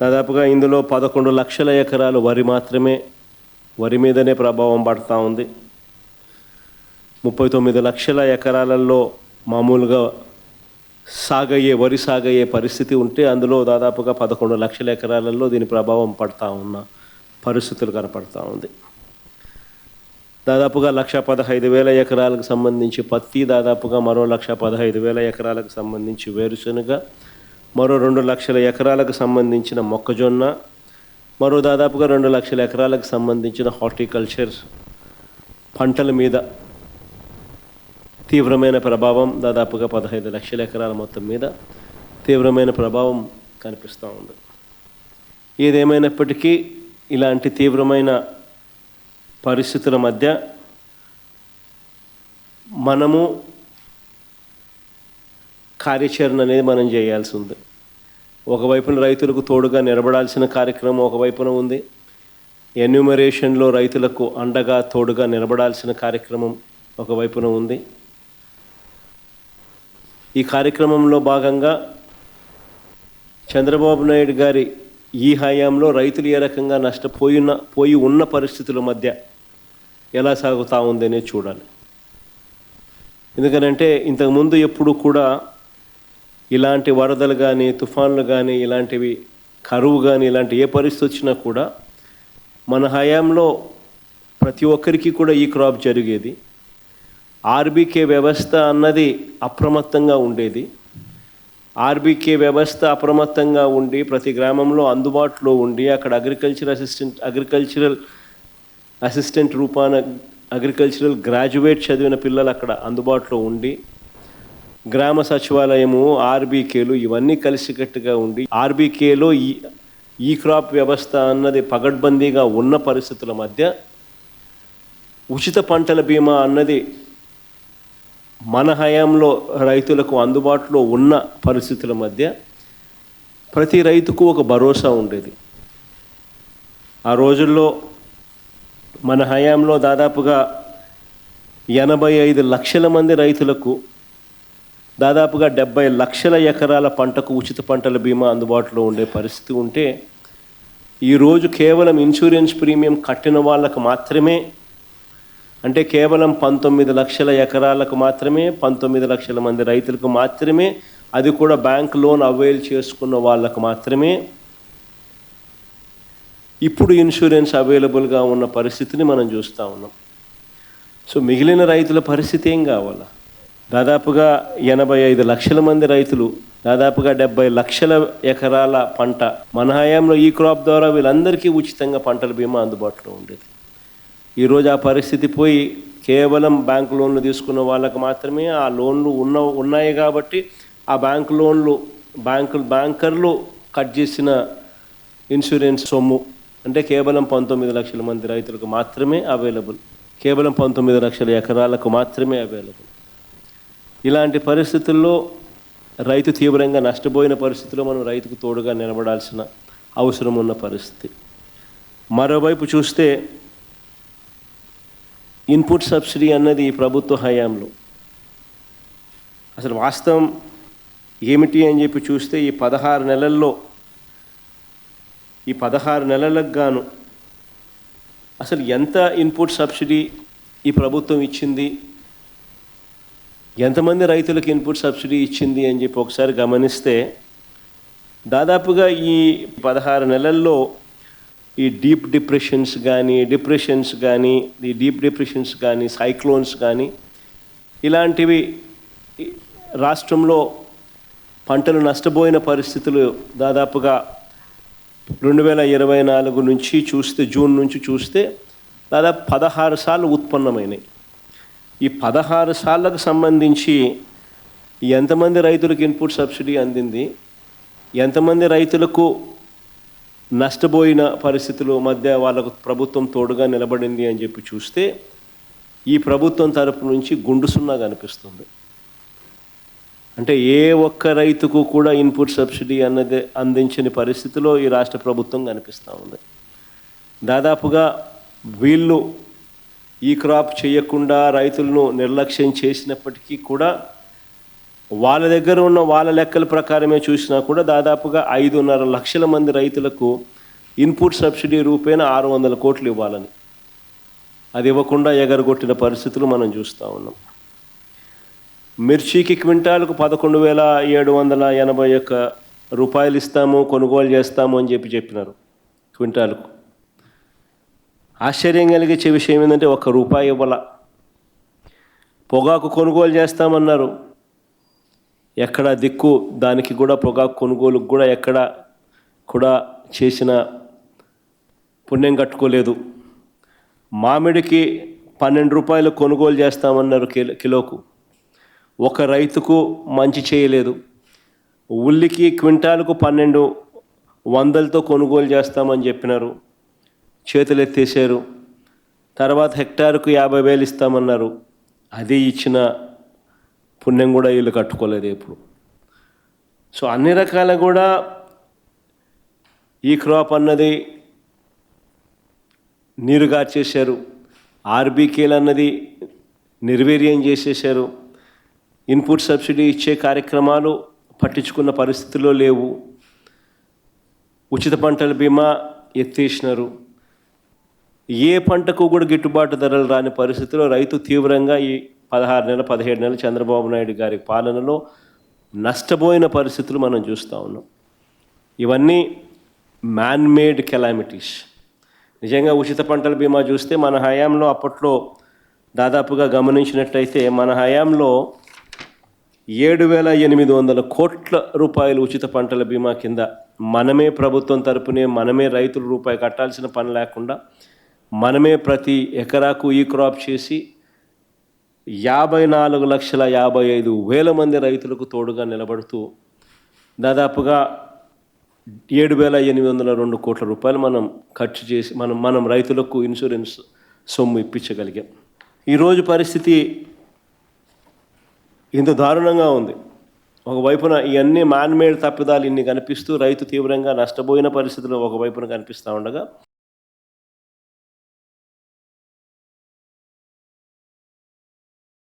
దాదాపుగా ఇందులో పదకొండు లక్షల ఎకరాలు వరి మాత్రమే వరి మీదనే ప్రభావం పడుతూ ఉంది. ముప్పై తొమ్మిది లక్షల ఎకరాలలో మామూలుగా సాగయ్యే వరి సాగయ్యే పరిస్థితి ఉంటే అందులో దాదాపుగా పదకొండు లక్షల ఎకరాలలో దీని ప్రభావం పడతా ఉన్న పరిస్థితులు కనపడతా ఉంది. దాదాపుగా లక్ష పదహైదు వేల ఎకరాలకు సంబంధించి పత్తి దాదాపుగా మరో లక్ష పదహైదు వేల ఎకరాలకు సంబంధించి వేరుశనగ మరో రెండు లక్షల ఎకరాలకు సంబంధించిన మొక్కజొన్న మరో దాదాపుగా రెండు లక్షల ఎకరాలకు సంబంధించిన హార్టికల్చర్ పంటల మీద తీవ్రమైన ప్రభావం దాదాపుగా పదహైదు లక్షల ఎకరాల మొత్తం మీద తీవ్రమైన ప్రభావం కనిపిస్తూ ఉంది. ఏదేమైనప్పటికీ ఇలాంటి తీవ్రమైన పరిస్థితుల మధ్య మనము కార్యాచరణ అనేది మనం చేయాల్సి ఉంది. ఒకవైపున రైతులకు తోడుగా నిలబడాల్సిన కార్యక్రమం ఒకవైపున ఉంది. ఎన్యూమరేషన్లో రైతులకు అండగా తోడుగా నిలబడాల్సిన కార్యక్రమం ఒకవైపున ఉంది. ఈ కార్యక్రమంలో భాగంగా చంద్రబాబు నాయుడు గారి ఈ హయాంలో రైతులు ఏ రకంగా నష్టపోయిన పోయి ఉన్న పరిస్థితుల మధ్య ఎలా సాగుతూ ఉందనే చూడాలి. ఎందుకనంటే ఇంతకుముందు ఎప్పుడు కూడా ఇలాంటి వరదలు కానీ తుఫాన్లు కానీ ఇలాంటివి కరువు కానీ ఇలాంటి ఏ పరిస్థితి వచ్చినా కూడా మన హయాంలో ప్రతి ఒక్కరికి కూడా ఈ క్రాప్ జరిగేది. ఆర్బీకే వ్యవస్థ అన్నది అప్రమత్తంగా ఉండేది. ఆర్బీకే వ్యవస్థ అప్రమత్తంగా ఉండి ప్రతి గ్రామంలో అందుబాటులో ఉండి అక్కడ అగ్రికల్చర్ అసిస్టెంట్ అగ్రికల్చరల్ అసిస్టెంట్ రూపాన అగ్రికల్చరల్ గ్రాడ్యుయేట్ చదివిన పిల్లలు అక్కడ అందుబాటులో ఉండి గ్రామ సచివాలయము ఆర్బీకేలు ఇవన్నీ కలిసికట్టుగా ఉండి ఆర్బీకేలో ఈ ఈ క్రాప్ వ్యవస్థ అన్నది పగడ్బందీగా ఉన్న పరిస్థితుల మధ్య ఉచిత పంటల బీమా అన్నది మన హయాంలో రైతులకు అందుబాటులో ఉన్న పరిస్థితుల మధ్య ప్రతి రైతుకు ఒక భరోసా ఉండేది. ఆ రోజుల్లో మన హయాంలో దాదాపుగా ఎనభై ఐదు లక్షల మంది రైతులకు దాదాపుగా డెబ్బై లక్షల ఎకరాల పంటకు ఉచిత పంటల బీమా అందుబాటులో ఉండే పరిస్థితి ఉంటే ఈరోజు కేవలం ఇన్సూరెన్స్ ప్రీమియం కట్టిన వాళ్ళకు మాత్రమే అంటే కేవలం పంతొమ్మిది లక్షల ఎకరాలకు మాత్రమే పంతొమ్మిది లక్షల మంది రైతులకు మాత్రమే అది కూడా బ్యాంక్ లోన్ అవైల్ చేసుకున్న వాళ్ళకు మాత్రమే. ఇప్పుడు ఇన్సూరెన్స్ అవైలబుల్గా ఉన్న పరిస్థితిని మనం చూస్తూ ఉన్నాం. సో మిగిలిన రైతుల పరిస్థితి ఏం కావాలా? దాదాపుగా ఎనభై ఐదు లక్షల మంది రైతులు దాదాపుగా డెబ్బై లక్షల ఎకరాల పంట. మన హయాంలో ఈ క్రాప్ ద్వారా వీళ్ళందరికీ ఉచితంగా పంటల బీమా అందుబాటులో ఉండేది. ఈరోజు ఆ పరిస్థితి పోయి కేవలం బ్యాంకు లోన్లు తీసుకున్న వాళ్ళకు మాత్రమే ఆ లోన్లు ఉన్న ఉన్నాయి కాబట్టి ఆ బ్యాంక్ లోన్లు బ్యాంకు బ్యాంకర్లు కట్ చేసిన ఇన్సూరెన్స్ సొమ్ము అంటే కేవలం పంతొమ్మిది లక్షల మంది రైతులకు మాత్రమే అవైలబుల్. కేవలం పంతొమ్మిది లక్షల ఎకరాలకు మాత్రమే అవైలబుల్. ఇలాంటి పరిస్థితుల్లో రైతు తీవ్రంగా నష్టపోయిన పరిస్థితిలో మనం రైతుకు తోడుగా నిలబడాల్సిన అవసరం ఉన్న పరిస్థితి. మరోవైపు చూస్తే ఇన్పుట్ సబ్సిడీ అన్నది ఈ ప్రభుత్వ హయాంలో. అసలు వాస్తవం ఏమిటి అని చెప్పి చూస్తే ఈ పదహారు నెలల్లో ఈ పదహారు నెలలకు గాను అసలు ఎంత ఇన్పుట్ సబ్సిడీ ఈ ప్రభుత్వం ఇచ్చింది? ఎంతమంది రైతులకు ఇన్పుట్ సబ్సిడీ ఇచ్చింది అని చెప్పి ఒకసారి గమనిస్తే దాదాపుగా ఈ పదహారు నెలల్లో ఈ డీప్ డిప్రెషన్స్ కానీ డిప్రెషన్స్ కానీ ఈ డీప్ డిప్రెషన్స్ కానీ సైక్లోన్స్ కానీ ఇలాంటివి రాష్ట్రంలో పంటలు నష్టపోయిన పరిస్థితులు దాదాపుగా రెండు వేల ఇరవై నాలుగు నుంచి చూస్తే జూన్ నుంచి చూస్తే దాదాపు పదహారు సార్లు ఉత్పన్నమైనాయి ఈ పదహారు సార్లకు సంబంధించి ఎంతమంది రైతులకు ఇన్పుట్ సబ్సిడీ అందింది? ఎంతమంది రైతులకు నష్టపోయిన పరిస్థితుల మధ్య వాళ్ళకు ప్రభుత్వం తోడుగా నిలబడింది అని చెప్పి చూస్తే ఈ ప్రభుత్వం తరపు నుంచి గుండు సున్నా కనిపిస్తుంది. అంటే ఏ ఒక్క రైతుకు కూడా ఇన్పుట్ సబ్సిడీ అన్నది అందించని పరిస్థితిలో ఈ రాష్ట్ర ప్రభుత్వం కనిపిస్తూ ఉంది. దాదాపుగా వీళ్ళు ఈ క్రాప్ చేయకుండా రైతులను నిర్లక్ష్యం చేసినప్పటికీ కూడా వాళ్ళ దగ్గర ఉన్న వాళ్ళ లెక్కల ప్రకారమే చూసినా కూడా దాదాపుగా ఐదున్నర లక్షల మంది రైతులకు ఇన్పుట్ సబ్సిడీ రూపేణ ఆరు వందల కోట్లు ఇవ్వాలని. అది ఇవ్వకుండా ఎగరగొట్టిన పరిస్థితులు మనం చూస్తూ ఉన్నాం. మిర్చికి క్వింటాలకు పదకొండు వేల ఏడు వందల ఎనభై ఒక్క రూపాయలు ఇస్తాము కొనుగోలు చేస్తాము అని చెప్పి చెప్పినారు క్వింటాలకు. ఆశ్చర్యం కలిగించే విషయం ఏంటంటే ఒక్క రూపాయి ఇవ్వాల. పొగాకు కొనుగోలు చేస్తామన్నారు. ఎక్కడ దిక్కు దానికి కూడా పొగాకు కొనుగోలుకు కూడా ఎక్కడ కూడా చేసిన పుణ్యం కట్టుకోలేదు. మామిడికి పన్నెండు రూపాయలు కొనుగోలు చేస్తామన్నారు కిలోకు. ఒక రైతుకు మంచి చేయలేదు. ఉల్లికి క్వింటాలకు పన్నెండు వందలతో కొనుగోలు చేస్తామని చెప్పినారు. చేతులు ఎత్తేసారు తర్వాత హెక్టార్కు యాభై వేలు ఇస్తామన్నారు. అది ఇచ్చిన పుణ్యం కూడా వీళ్ళు కట్టుకోలేదు ఇప్పుడు సో అన్ని రకాల కూడా ఈ క్రాప్ అన్నది నీరు గార్చేశారు ఆర్బీకేలు అన్నది నిర్వీర్యం చేసేశారు. ఇన్పుట్ సబ్సిడీ ఇచ్చే కార్యక్రమాలు పట్టించుకున్న పరిస్థితుల్లో లేవు. ఉచిత పంటల బీమా ఎత్తేసినారు. ఏ పంటకు కూడా గిట్టుబాటు ధరలు రాని పరిస్థితిలో రైతు తీవ్రంగా ఈ పదహారు నెలల పదిహేడు నెలల చంద్రబాబు నాయుడు గారి పాలనలో నష్టపోయిన పరిస్థితులు మనం చూస్తూ ఉన్నాం. ఇవన్నీ మ్యాన్ మేడ్ కెలామిటీస్ నిజంగా ఉచిత పంటల బీమా చూస్తే మన హయాంలో అప్పట్లో దాదాపుగా గమనించినట్టయితే మన హయాంలో ఏడు వేల ఎనిమిది వందల కోట్ల రూపాయలు ఉచిత పంటల బీమా కింద మనమే ప్రభుత్వం తరపునే మనమే రైతుల రూపాయి కట్టాల్సిన పని లేకుండా మనమే ప్రతి ఎకరాకు ఈ క్రాప్ చేసి యాభై నాలుగు లక్షల యాభై ఐదు వేల మంది రైతులకు తోడుగా నిలబడుతూ దాదాపుగా ఏడు వేల ఎనిమిది వందల రెండు కోట్ల రూపాయలు మనం ఖర్చు చేసి మనం మనం రైతులకు ఇన్సూరెన్స్ సొమ్ము ఇప్పించగలిగాం. ఈరోజు పరిస్థితి ఇంత దారుణంగా ఉంది. ఒకవైపున ఇవన్నీ మ్యాన్మేడ్ తప్పిదాలు ఇన్ని కనిపిస్తూ రైతు తీవ్రంగా నష్టపోయిన పరిస్థితులు ఒకవైపున కనిపిస్తూ ఉండగా